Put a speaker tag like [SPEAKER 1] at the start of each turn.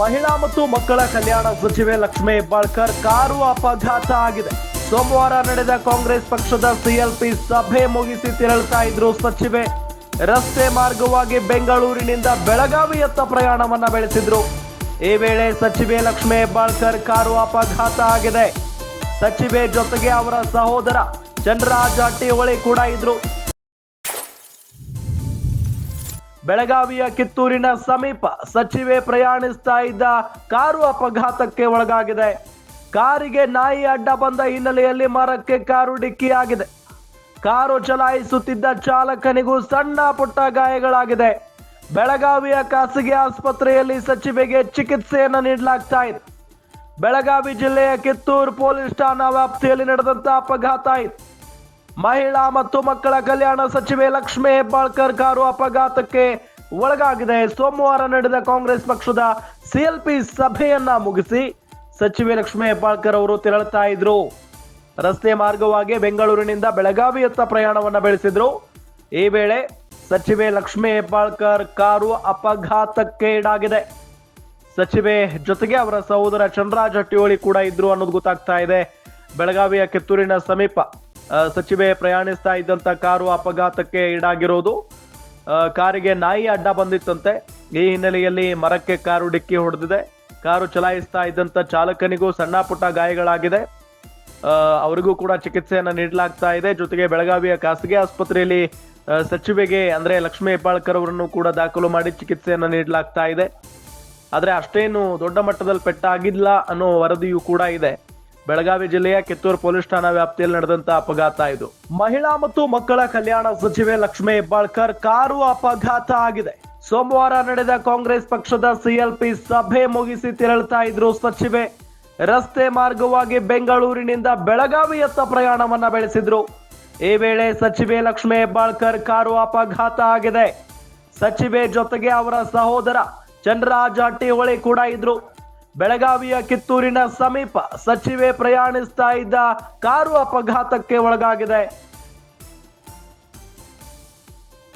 [SPEAKER 1] ಮಹಿಳಾ ಮತ್ತು ಮಕ್ಕಳ ಕಲ್ಯಾಣ ಸಚಿವೆ ಲಕ್ಷ್ಮೇ ಹೆಬ್ಬಾಳ್ಕರ್ ಕಾರು ಅಪಘಾತ ಆಗಿದೆ. ಸೋಮವಾರ ನಡೆದ ಕಾಂಗ್ರೆಸ್ ಪಕ್ಷದ ಸಿಎಲ್ಪಿ ಸಭೆ ಮುಗಿಸಿ ತೆರಳುತ್ತಾ ಇದ್ರು ಸಚಿವೆ. ರಸ್ತೆ ಮಾರ್ಗವಾಗಿ ಬೆಂಗಳೂರಿನಿಂದ ಬೆಳಗಾವಿಯತ್ತ ಪ್ರಯಾಣವನ್ನ ಬೆಳೆಸಿದ್ರು. ಈ ವೇಳೆ ಸಚಿವೆ ಲಕ್ಷ್ಮೇ ಹೆಬ್ಬಾಳ್ಕರ್ ಕಾರು ಅಪಘಾತ ಆಗಿದೆ. ಸಚಿವೆ ಜೊತೆಗೆ ಅವರ ಸಹೋದರ ಚಂದ್ರರಾಜ ಹಟ್ಟಿಹೊಳಿ ಕೂಡ ಇದ್ರು. ಬೆಳಗಾವಿಯ ಕಿತ್ತೂರಿನ ಸಮೀಪ ಸಚಿವೆ ಪ್ರಯಾಣಿಸ್ತಾ ಇದ್ದ ಕಾರು ಅಪಘಾತಕ್ಕೆ ಒಳಗಾಗಿದೆ. ಕಾರಿಗೆ ನಾಯಿ ಅಡ್ಡ ಬಂದ ಹಿನ್ನೆಲೆಯಲ್ಲಿ ಮರಕ್ಕೆ ಕಾರು ಡಿಕ್ಕಿಯಾಗಿದೆ. ಕಾರು ಚಲಾಯಿಸುತ್ತಿದ್ದ ಚಾಲಕನಿಗೂ ಸಣ್ಣ ಪುಟ್ಟ ಗಾಯಗಳಾಗಿದೆ. ಬೆಳಗಾವಿಯ ಖಾಸಗಿ ಆಸ್ಪತ್ರೆಯಲ್ಲಿ ಸಚಿವೆಗೆ ಚಿಕಿತ್ಸೆಯನ್ನು ನೀಡಲಾಗ್ತಾ ಇದೆ. ಬೆಳಗಾವಿ ಜಿಲ್ಲೆಯ ಕಿತ್ತೂರು ಪೊಲೀಸ್ ಠಾಣಾ ವ್ಯಾಪ್ತಿಯಲ್ಲಿ ನಡೆದಂತಹ ಅಪಘಾತ ಇದು. ಮಹಿಳಾ ಮತ್ತು ಮಕ್ಕಳ ಕಲ್ಯಾಣ ಸಚಿವೆ ಲಕ್ಷ್ಮೀ ಹೆಬ್ಬಾಳ್ಕರ್ ಕಾರು ಅಪಘಾತಕ್ಕೆ ಒಳಗಾಗಿದೆ. ಸೋಮವಾರ ನಡೆದ ಕಾಂಗ್ರೆಸ್ ಪಕ್ಷದ ಸಿಎಲ್ಪಿ ಸಭೆಯನ್ನ ಮುಗಿಸಿ ಸಚಿವೆ ಲಕ್ಷ್ಮೀ ಹೆಬ್ಬಾಳ್ಕರ್ ಅವರು ತೆರಳುತ್ತಾ ಇದ್ರು. ರಸ್ತೆ ಮಾರ್ಗವಾಗಿ ಬೆಂಗಳೂರಿನಿಂದ ಬೆಳಗಾವಿಯತ್ತ ಪ್ರಯಾಣವನ್ನ ಬೆಳೆಸಿದ್ರು. ಈ ವೇಳೆ ಸಚಿವೆ ಲಕ್ಷ್ಮೀ ಹೆಬ್ಬಾಳ್ಕರ್ ಕಾರು ಅಪಘಾತಕ್ಕೆ ಈಡಾಗಿದೆ. ಸಚಿವೆ ಜೊತೆಗೆ ಅವರ ಸಹೋದರ ಚಂದ್ರರಾಜ್ ಹಟ್ಟಿಹೊಳಿ ಕೂಡ ಇದ್ರು ಅನ್ನೋದು ಗೊತ್ತಾಗ್ತಾ ಇದೆ. ಬೆಳಗಾವಿಯ ಕಿತ್ತೂರಿನ ಸಮೀಪ ಸಚಿವೆ ಪ್ರಯಾಣಿಸ್ತಾ ಇದ್ದಂತ ಕಾರು ಅಪಘಾತಕ್ಕೆ ಈಡಾಗಿರೋದು. ಕಾರಿಗೆ ನಾಯಿ ಅಡ್ಡ ಬಂದಿತ್ತಂತೆ. ಈ ಹಿನ್ನೆಲೆಯಲ್ಲಿ ಮರಕ್ಕೆ ಕಾರು ಡಿಕ್ಕಿ ಹೊಡೆದಿದೆ. ಕಾರು ಚಲಾಯಿಸ್ತಾ ಇದ್ದಂತ ಚಾಲಕನಿಗೂ ಸಣ್ಣ ಪುಟ್ಟ ಗಾಯಗಳಾಗಿದೆ. ಅವರಿಗೂ ಕೂಡ ಚಿಕಿತ್ಸೆಯನ್ನು ನೀಡಲಾಗ್ತಾ ಇದೆ. ಜೊತೆಗೆ ಬೆಳಗಾವಿಯ ಖಾಸಗಿ ಆಸ್ಪತ್ರೆಯಲ್ಲಿ ಸಚಿವೆಗೆ ಅಂದ್ರೆ ಲಕ್ಷ್ಮೀ ಹೆಬ್ಬಾಳ್ಕರ್ ಅವರನ್ನು ಕೂಡ ದಾಖಲು ಮಾಡಿ ಚಿಕಿತ್ಸೆಯನ್ನು ನೀಡಲಾಗ್ತಾ ಇದೆ. ಆದರೆ ಅಷ್ಟೇನು ದೊಡ್ಡ ಮಟ್ಟದಲ್ಲಿ ಪೆಟ್ಟಾಗಿಲ್ಲ ಅನ್ನೋ ವರದಿಯೂ ಕೂಡ ಇದೆ. ಬೆಳಗಾವಿ ಜಿಲ್ಲೆಯ ಕಿತ್ತೂರು ಪೊಲೀಸ್ ಠಾಣಾ ವ್ಯಾಪ್ತಿಯಲ್ಲಿ ನಡೆದಂತ ಅಪಘಾತ ಇದು. ಮಹಿಳಾ ಮತ್ತು ಮಕ್ಕಳ ಕಲ್ಯಾಣ ಸಚಿವೆ ಲಕ್ಷ್ಮೀ ಹೆಬ್ಬಾಳ್ಕರ್ ಕಾರು ಅಪಘಾತ ಆಗಿದೆ. ಸೋಮವಾರ ನಡೆದ ಕಾಂಗ್ರೆಸ್ ಪಕ್ಷದ ಸಿಎಲ್ಪಿ ಸಭೆ ಮುಗಿಸಿ ತೆರಳುತ್ತಾ ಇದ್ರು ಸಚಿವೆ. ರಸ್ತೆ ಮಾರ್ಗವಾಗಿ ಬೆಂಗಳೂರಿನಿಂದ ಬೆಳಗಾವಿಯತ್ತ ಪ್ರಯಾಣವನ್ನ ಬೆಳೆಸಿದ್ರು. ಈ ವೇಳೆ ಸಚಿವೆ ಲಕ್ಷ್ಮೀ ಹೆಬ್ಬಾಳ್ಕರ್ ಕಾರು ಅಪಘಾತ ಆಗಿದೆ. ಸಚಿವೆ ಜೊತೆಗೆ ಅವರ ಸಹೋದರ ಚಂದ್ರರಾಜ ಹೊಳೆ ಕೂಡ ಇದ್ರು. ಬೆಳಗಾವಿಯ ಕಿತ್ತೂರಿನ ಸಮೀಪ ಸಚಿವೆ ಪ್ರಯಾಣಿಸ್ತಾ ಇದ್ದ ಕಾರು ಅಪಘಾತಕ್ಕೆ ಒಳಗಾಗಿದೆ.